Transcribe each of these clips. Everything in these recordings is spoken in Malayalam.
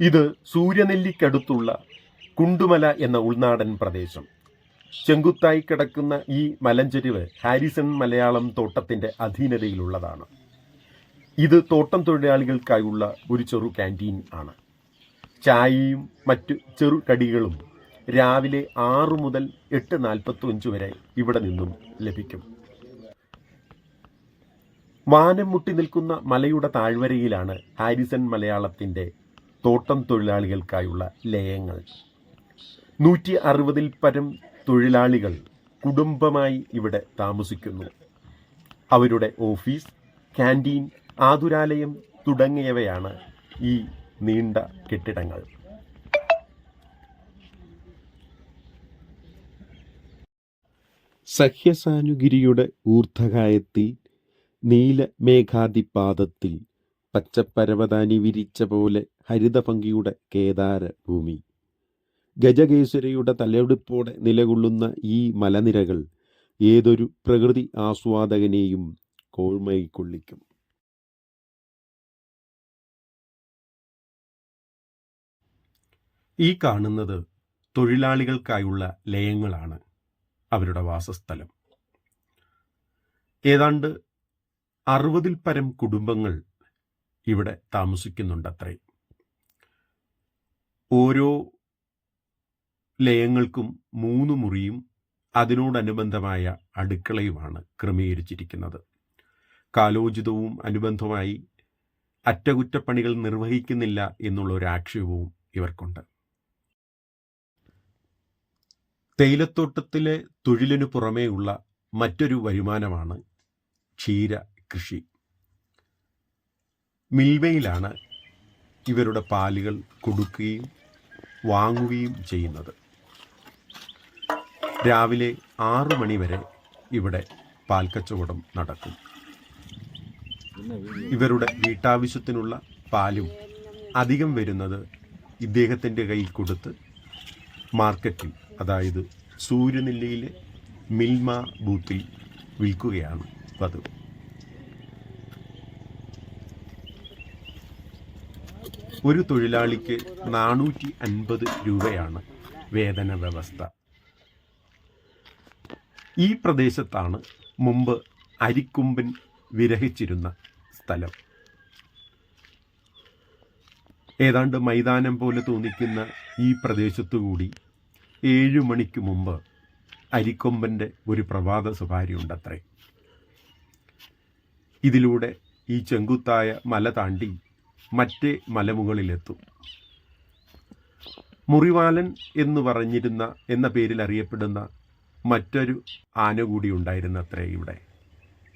ഇത് സൂര്യനെല്ലിക്കടുത്തുള്ള കുണ്ടുമല എന്ന ഉൾനാടൻ പ്രദേശം. ചെങ്കുത്തായി കിടക്കുന്ന ഈ മലഞ്ചെരിവ് ഹാരിസൺ മലയാളം തോട്ടത്തിന്റെ അധീനതയിലുള്ളതാണ്. ഇത് തോട്ടം തൊഴിലാളികൾക്കായുള്ള ഒരു ചെറു ക്യാന്റീൻ ആണ്. ചായയും മറ്റു ചെറു കടികളും രാവിലെ ആറ് മുതൽ എട്ട് നാൽപ്പത്തഞ്ച് വരെ ഇവിടെ നിന്നും ലഭിക്കും. വാനം മുട്ടി നിൽക്കുന്ന മലയുടെ താഴ്വരയിലാണ് ഹാരിസൺ മലയാളത്തിന്റെ തോട്ടം തൊഴിലാളികൾക്കായുള്ള ലയങ്ങൾ. നൂറ്റി അറുപതിൽ പരം തൊഴിലാളികൾ കുടുംബമായി ഇവിടെ താമസിക്കുന്നു. അവരുടെ ഓഫീസ് ക്യാന്റീൻ ആതുരാലയം തുടങ്ങിയവയാണ് ഈ നീണ്ട കെട്ടിടങ്ങൾ. സഹ്യസാനുഗിരിയുടെ ഊർധകായത്തിൽ നീലമേഘാതിപാദത്തിൽ പച്ചപ്പരവതാനി വിരിച്ച പോലെ ഹരിതഭംഗിയുടെ കേദാര ഭൂമി. ഗജകേശ്വരയുടെ തലയെടുപ്പോടെ നിലകൊള്ളുന്ന ഈ മലനിരകൾ ഏതൊരു പ്രകൃതി ആസ്വാദകനെയും കോഴ്മയിക്കൊള്ളിക്കും ഈ കാണുന്നത് തൊഴിലാളികൾക്കായുള്ള ലയങ്ങളാണ് അവരുടെ വാസസ്ഥലം. ഏതാണ്ട് അറുപതിൽ പരം കുടുംബങ്ങൾ ഇവിടെ താമസിക്കുന്നുണ്ടത്രേ. ഓരോ ലയങ്ങൾക്കും മൂന്ന് മുറിയും അതിനോടനുബന്ധമായ അടുക്കളയുമാണ് ക്രമീകരിച്ചിരിക്കുന്നത്. കാലോചിതവും അനുബന്ധമായി അറ്റകുറ്റപ്പണികൾ നിർവഹിക്കുന്നില്ല എന്നുള്ള ഒരു ആക്ഷേപവും ഇവർക്കുണ്ട്. തേയിലത്തോട്ടത്തിലെ തൊഴിലിനു പുറമേയുള്ള മറ്റൊരു വരുമാനമാണ് ക്ഷീര കൃഷി മിൽവയിലാണ് ഇവരുടെ പാലുകൾ കൊടുക്കുകയും വാങ്ങുകയും ചെയ്യുന്നത്. രാവിലെ ആറു മണി വരെ ഇവിടെ പാൽ കച്ചവടം നടക്കും. ഇവരുടെ വീട്ടാവശ്യത്തിനുള്ള പാലും അധികം വരുന്നത് ഇദ്ദേഹത്തിന്റെ കയ്യിൽ കൊടുത്ത് മാർക്കറ്റിൽ അതായത് സൂര്യനെല്ലിയിലെ മിൽമ ബൂത്തിൽ വിൽക്കുകയാണ് പതിവ്. ഒരു തൊഴിലാളിക്ക് നാനൂറ്റി അൻപത് രൂപയാണ് വേതന വ്യവസ്ഥ. ഈ പ്രദേശത്താണ് മുമ്പ് അരിക്കുമ്പൻ വിരഹിച്ചിരുന്ന സ്ഥലം. ഏതാണ്ട് മൈതാനം പോലെ തോന്നിക്കുന്ന ഈ പ്രദേശത്തുകൂടി ഏഴു മണിക്ക് മുമ്പ് അരിക്കൊമ്പന്റെ ഒരു പ്രഭാത സ്വകാര്യ ഉണ്ടത്രേ ഇതിലൂടെ ഈ ചെങ്കുത്തായ മല താണ്ടി മറ്റേ മലമുകളിലെത്തും. മുറിവാലൻ എന്ന് പറഞ്ഞിരുന്ന എന്ന പേരിൽ അറിയപ്പെടുന്ന മറ്റൊരു ആന കൂടി ഉണ്ടായിരുന്നത്രേ ഇവിടെ.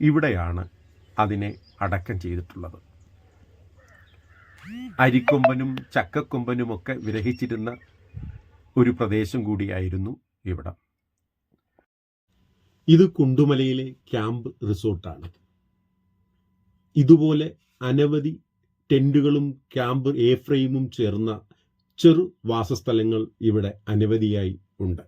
ഇവിടെയാണ് അതിനെ അടക്കം ചെയ്തിട്ടുള്ളത്. അരിക്കൊമ്പനും ചക്കക്കൊമ്പനുമൊക്കെ വിരഹിച്ചിരുന്ന ഒരു പ്രദേശം കൂടിയായിരുന്നു ഇവിടം. ഇത് കുണ്ടുമലയിലെ ക്യാമ്പ് റിസോർട്ടാണ്. ഇതുപോലെ അനവധി ടെന്റുകളും ക്യാമ്പ് എ ഫ്രെയിമും ചേർന്ന ചെറു വാസസ്ഥലങ്ങൾ ഇവിടെ അനവധിയായി ഉണ്ട്.